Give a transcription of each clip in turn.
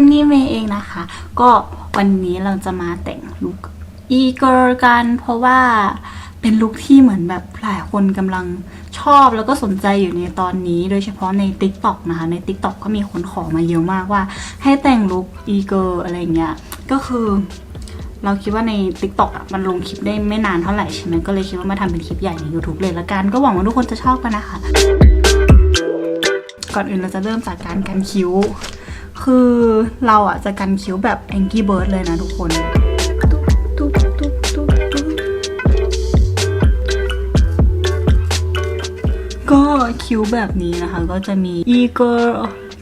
นนี่เมย์เองนะคะ ก็วันนี้เราจะมาแต่งลุคอีเกิร์กัน เพราะว่าเป็นลุคที่เหมือนแบบหลายคนกำลังชอบแล้วก็สนใจอยู่ในตอนนี้ โดยเฉพาะใน t ิ k t o k นะคะ ใน t ิ k t o k ก็มีคนขอมาเยอะมากว่า ให้แต่งลุคอีเกิร์อะไรเงี้ย ก็คือเราคิดว่าใน t ิ k t o k อะมันลงคลิปได้ไม่นานเท่าไหร่ใช่ไหมก็เลยคิดว่ามาทำเป็นคลิปใหญ่ใน YouTube เลยละกัน ก็หวังว่าทุกคนจะชอบกันนะคะ ก่อนอื่นเราจะเริ่มจากการกันคิ้ว คือเราอะจะกันคิ้วแบบ Angry Bird เลยนะทุกคนก็คิ้วแบบนี้นะคะ ก็จะมี Eagle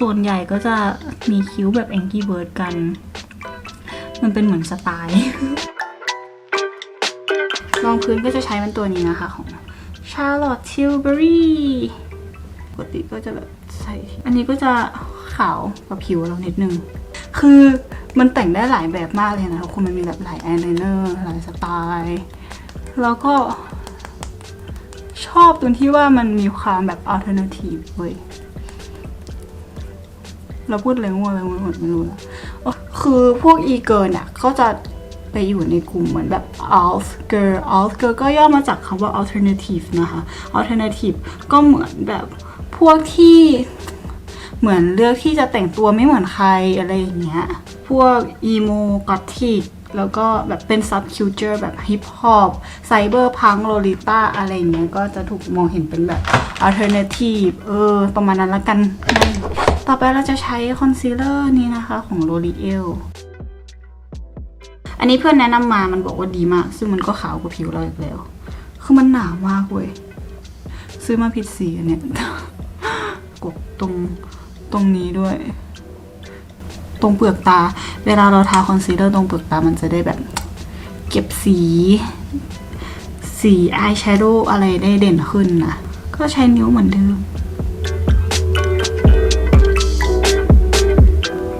ส่วนใหญ่ก็จะมีคิ้วแบบ Angry Bird กัน มันเป็นเหมือนสไตล์รองพื้นก็จะใช้เป็นตัวนี้นะคะของ Charlotte Tilbury ปกติก็จะแบบใส่ อันนี้ก็จะ ขาวกว่าผิวเรานิดนึง คือมันแต่งได้หลายแบบมากเลยนะทุกคนมันมีแบบหลายอายไลเนอร์หลายสไตล์ แล้วก็ ชอบตรงที่ว่ามันมีความแบบอัลเทอร์เนทีฟเว้ยเราพูดอะไรงัวอะไรงัวหมดไม่รู้นะอ๋อคือพวกอีเกิร์เนี่ยเขาจะไปอยู่ในกลุ่มเหมือนแบบ alt girl alt girl ก็ย่อมาจากคำว่า alternative นะคะ alternative ก็เหมือนแบบพวกที่ เหมือนเลือกที่จะแต่งตัวไม่เหมือนใครอะไรอย่างเงี้ย พวก emo gothic แล้วก็แบบเป็น subculture แบบ hip hop cyber punk lolita อะไรอย่างเงี้ยก็จะถูกมองเห็นเป็นแบบ alternative เออ ประมาณนั้นละกัน ต่อไปเราจะใช้คอนซีลเลอร์นี้นะคะของ L'Oreal อันนี้เพื่อนแนะนำมามันบอกว่าดีมาก ซึ่งมันก็ขาวกว่าผิวเราอีกแล้ว คือมันหนามากเว้ย ซื้อมาผิดสีอันเนี่ยกดตรง ตรงนี้ด้วย ตรงเปลือกตา เวลาเราทาคอนซีลเลอร์ตรงเปลือกตามันจะได้แบบ เก็บสี สีอายแชโดว์อะไรได้เด่นขึ้นนะก็ใช้นิ้วเหมือนเดิม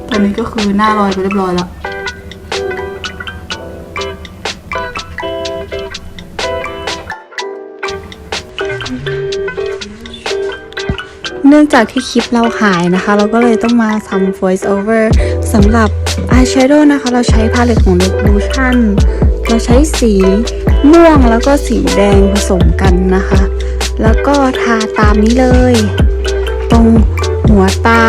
ตอนนี้ก็คือหน้าลอยไปเรียบร้อยแล้ว เนื่องจากที่คลิปเราหายนะคะ เราก็เลยต้องมาทำ voice over สำหรับ eyeshadow นะคะ เราใช้พาเลตของ Revolution เราใช้สีม่วงแล้วก็สีแดงผสมกันนะคะ แล้วก็ทาตามนี้เลย ตรงหัวตา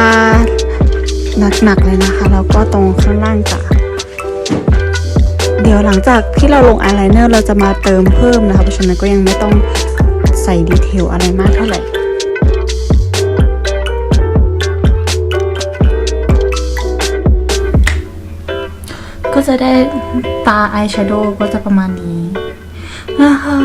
หนักๆเลยนะคะ แล้วก็ตรงข้างล่างตาเดี๋ยวหลังจากที่เราลงอายไลเนอร์เราจะมาเติมเพิ่มนะคะ เพราะฉะนั้นก็ยังไม่ต้องใส่ดีเทลอะไรมากเท่าไหร่ จะได้ตาอายแชโดว์ก็จะประมาณนี้นะคะ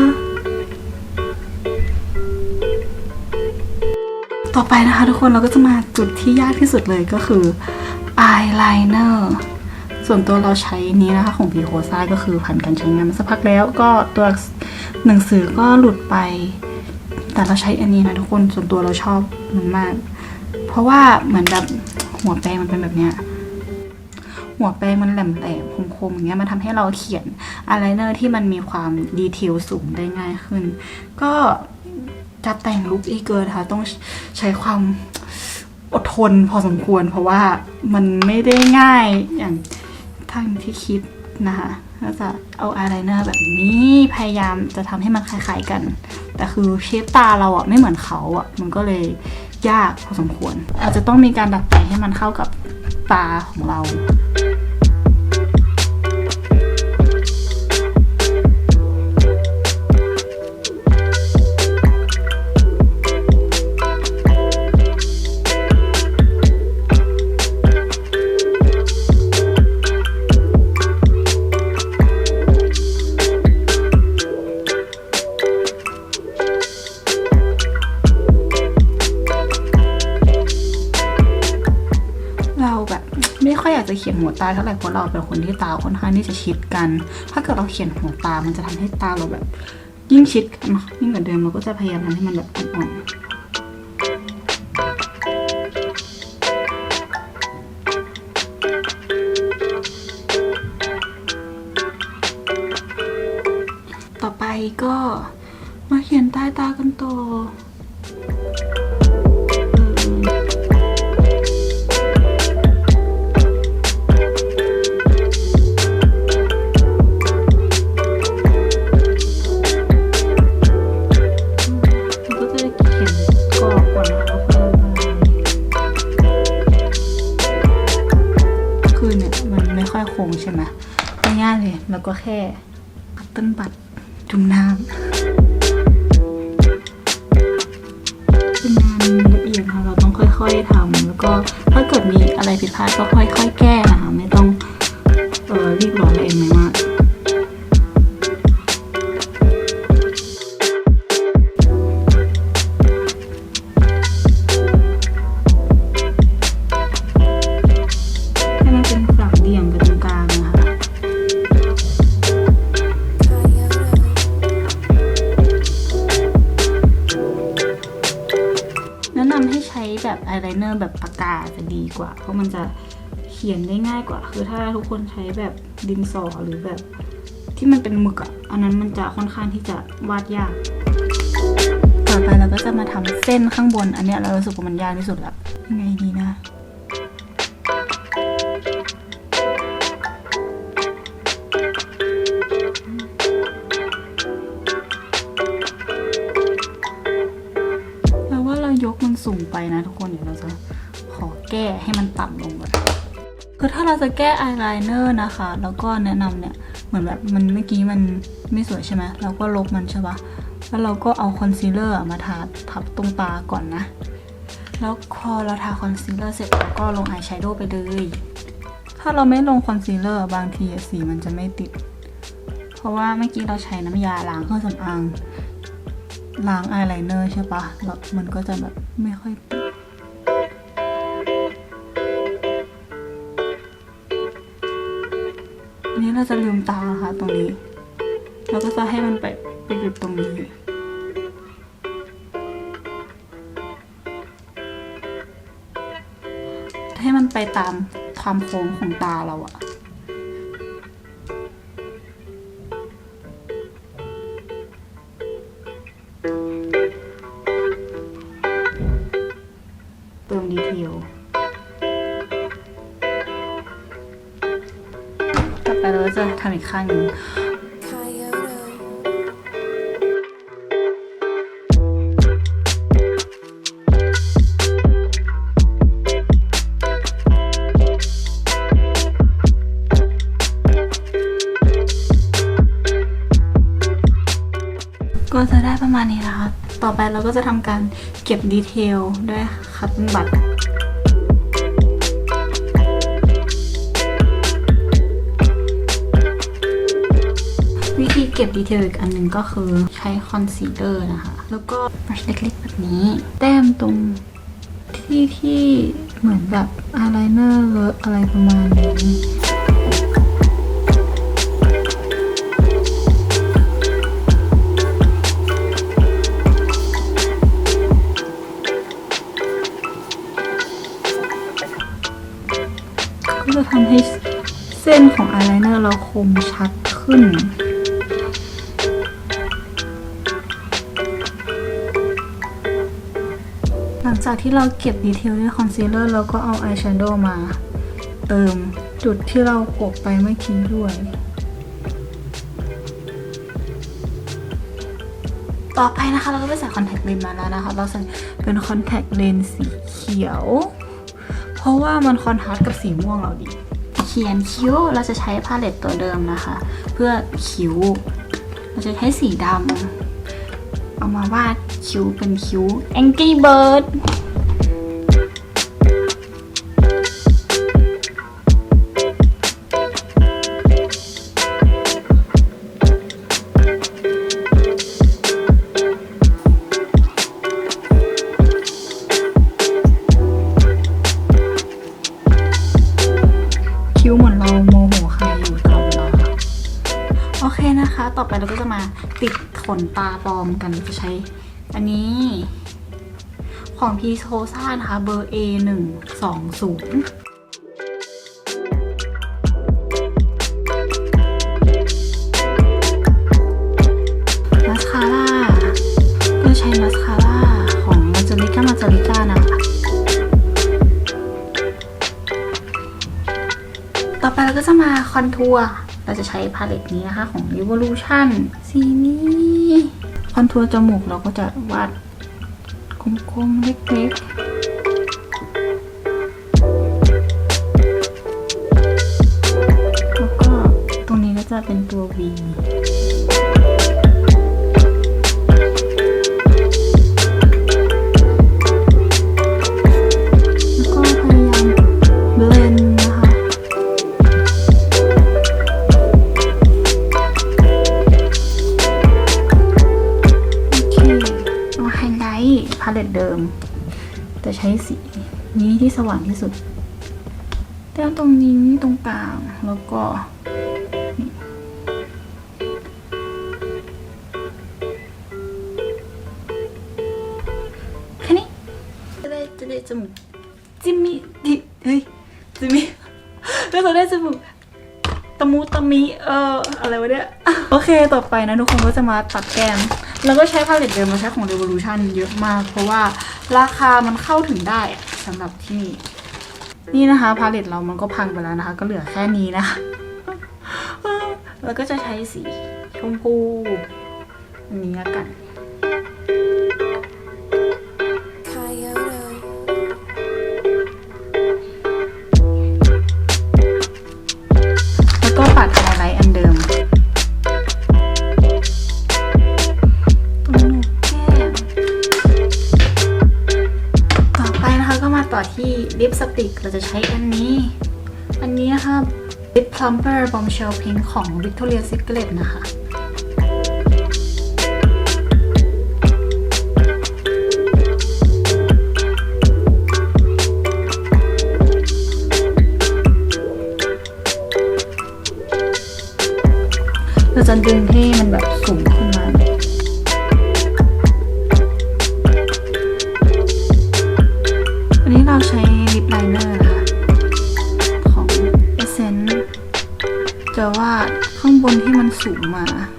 ต่อไปนะคะทุกคนเราก็จะมาจุดที่ยากที่สุดเลยก็คืออายไลเนอร์ส่วนตัวเราใช้นี้นะคะของพีโคซ่าก็คือผ่านการใช้งานมาสักพักแล้วก็ตัวหนังสือก็หลุดไป แต่เราใช้อันนี้นะทุกคนส่วนตัวเราชอบมันมาก เพราะว่าเหมือนแบบหัวแปรงมันเป็นแบบเนี้ย หัวแปรงมันแหลมแหลมๆคมๆอย่างเงี้ยมันทำให้เราเขียนอายไลเนอร์ที่มันมีความดีเทลสูงได้ง่ายขึ้น ก็จะแต่งลุคอีเกิร์นะคะต้องใช้ความอดทนพอสมควร เพราะว่ามันไม่ได้ง่ายอย่างทางที่คิดนะคะก็จะเอาอายไลเนอร์แบบนี้พยายามจะทำให้มันคล้ายๆกัน แต่คือเชฟตาเราอะไม่เหมือนเขาอะมันก็เลยยากพอสมควร อาจจะต้องมีการดัดแปลงให้มันเข้ากับตาของเรา เขียนหัวตาเท่าไหร่เพราะเราเป็นคนที่ตาค่อนข้างที่จะชิดกัน ถ้าเกิดเราเขียนหัวตา มันจะทำให้ตาเราแบบ ยิ่งชิดกันยิ่งกว่าเดิมเราก็จะพยายามทำให้มันแบบอ่อนๆต่อไปก็มาเขียนใต้ตากันต่อ แล้วก็แค่ปัตเติ้ลบัตจุ่มน้ำเป็นงานละเอียดค่ะเราต้องค่อยๆทำแล้วก็ถ้าเกิดมีอะไรผิดพลาดก็ค่อยๆ แก้นะคะไม่ต้องเออรีบร้อนเองไม่มาก ร์แบบปากกาจะดีกว่า เพราะมันจะเขียนได้ง่ายกว่า คือถ้าทุกคนใช้แบบดินสอหรือแบบที่มันเป็นหมึกอะอันนั้นมันจะค่อนข้างที่จะวาดยาก ต่อไปเราก็จะมาทำเส้นข้างบน อันเนี้ยเรารู้สึกว่ามันยากที่สุดละยังไงดีนะาเราจะแก้อายไลเนอร์นะคะ แล้วก็แนะนำเนี่ย เหมือนแบบมันเมื่อกี้มันไม่สวยใช่ไหมเราก็ลบมันใช่ปะแล้วเราก็เอาคอนซีลเลอร์มาทาทับตรงตาก่อนนะ แล้วพอเราทาคอนซีลเลอร์เสร็จเราก็ลงอายแชโดว์ไปเลย ถ้าเราไม่ลงคอนซีลเลอร์บางทีสีมันจะไม่ติด เพราะว่าเมื่อกี้เราใช้น้ำยาล้างเครื่องสำอางล้างอายไลเนอร์ใช่ปะแล้วมันก็จะแบบไม่ค่อย เราจะลืมตาค่ะตรงนี้แล้วก็จะให้มันไปไปหยุดตรงนี้ ให้มันไปตามความโค้งของตาเราอะ ข้างหนึ่งก็จะได้ประมาณนี้นะคะต่อไปเราก็จะทำการเก็บดีเทลด้วยคัตเติ้ลบัตวิ ก็บดีเทลอีกอันหนึ่งก็คือใช้คอนซีลเลอร์นะคะ แล้วก็บรัชเล็กๆแบบนี้ แต้มตรงที่ที่เหมือนแบบอายไลเนอร์เลอะอะไรประมาณนี้ก็จะทำให้เส้นของอายไลเนอร์เราคมชัดขึ้น จากที่เราเก็บดีเทลด้วยคอนซีลเลอร์เราก็เอาอายแชโดว์มา เติมจุดที่เราโปะไปเมื่อกี้ด้วย ต่อไปนะคะเราก็ไปใส่คอนแทคเลนส์มาแล้วนะคะ เราใส่เป็นคอนแทคเลนส์สีเขียว เพราะว่ามันคอนทราสต์กับสีม่วงเราดี เขียนคิ้วเราจะใช้พาเลตตัวเดิมนะคะ เพื่อคิ้ว เราจะใช้สีดำ เอามาวาดคิ้วเป็นคิ้ว Angry Bird คิ้วเหมือนเรา เคนะคะต่อไปเราก็จะมาติดขนตาปลอมกันจะใช้ อันนี้ ของพีโซซ่านะคะ เบอร์ A 1 2 0มาสคาร่าก็ใช้มาสคาร่าของมาจ r ริก้ามาจ r ริก้านะคะต่อไปเราก็จะมาคอนทัวร์ เราจะใช้พาเลตนี้นะคะของ Revolution สีนี้คอนทัวร์จมูกเราก็จะวาดกลมๆเล็กๆแล้วก็ตรงนี้ก็จะเป็นตัว V สีนี้ที่สว่างที่สุด แต้มตรงนี้ตรงกลางแล้วก็นี่แค่นี้จะได้จะได้จมูกจิมมี่ดิเฮ้ยจิมมี่แล้วจะได้จมูกตะมูตะมีเอออะไรวะเนี่ยโอเคต่อไปนะทุกคนก็จะมาตัดแก้มแล้วก็ใช้พาเลตเดิมมาใช้ของ Revolution เยอะมาก เพราะว่า ราคามันเข้าถึงได้สำหรับที่นี่นี่นะคะพาเลตเรามันก็พังไปแล้วนะคะ ก็เหลือแค่นี้นะแล้วก็จะใช้สีชมพูอันนี้กัน Plumper Bombshell Pink ของ Victoria's Secret นะคะเราจะดึงให้มันแบบสูง นที่มันสูงมา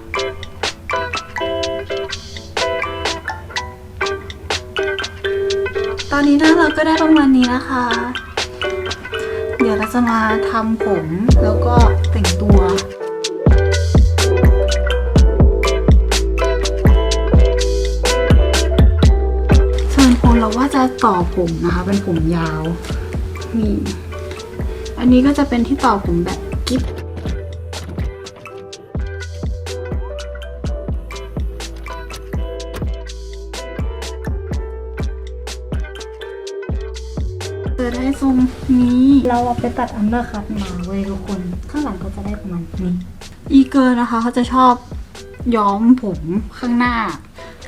ตอนนี้นะเราก็ได้ประมาณนี้นะคะ เดี๋ยวเราจะมาทำผมแล้วก็แต่งตัวส่วนคนเราว่าจะต่อผมนะคะ เป็นผมยาวนี่อันนี้ก็จะเป็นที่ต่อผมแบบ ทรงนี้ เราเอาไปตัดอันเดอร์คัตมาเว้ยทุกคน ข้างหลังก็จะได้ประมาณนี้ อีเกอร์นะคะเขาจะชอบย้อมผมข้างหน้า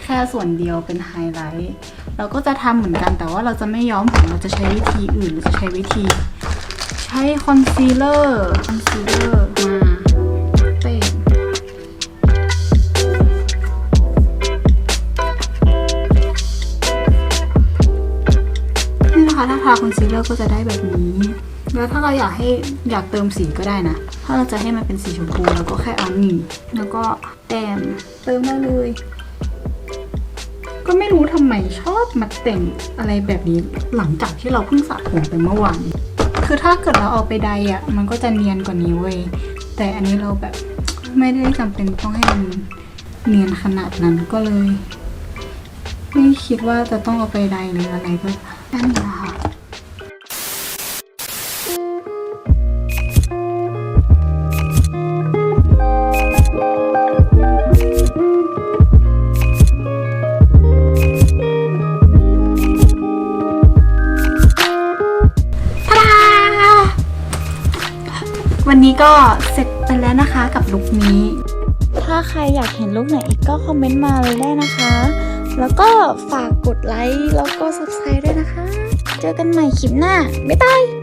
แค่ส่วนเดียวเป็นไฮไลท์เราก็จะทำเหมือนกันแต่ว่าเราจะไม่ย้อมผมเราจะใช้วิธีอื่นเราจะใช้วิธี ใช้คอนซีลเลอร์คอนซีลเลอร์ อนซีลเลอร์ก็จะได้แบบนี้ แล้วถ้าเราอยากให้อยากเติมสีก็ได้นะ ถ้าเราจะให้มันเป็นสีชมพูเราก็แค่เอานี่แล้วก็แต้มเติมได้เลย ก็ไม่รู้ทำไมชอบมาแต่งอะไรแบบนี้หลังจากที่เราเพิ่งสระผมไปเมื่อวานคือถ้าเกิดเราเอาไปใดอะ มันก็จะเนียนกว่านี้เว้ยแต่อันนี้เราแบบไม่ได้จำเป็นต้องให้มันเนียนขนาดนั้นก็เลย ไม่คิดว่าจะต้องเอาไปใดหรืออะไรก็แค่นี้นะคะ วันนี้ก็เสร็จไปแล้วนะคะกับลุคนี้ ถ้าใครอยากเห็นลุคไหนอีกก็คอมเมนต์มาเลยได้นะคะ แล้วก็ฝากกดไลค์แล้วก็ subscribe ด้วยนะคะ เจอกันใหม่คลิปหน้า บ๊ายบาย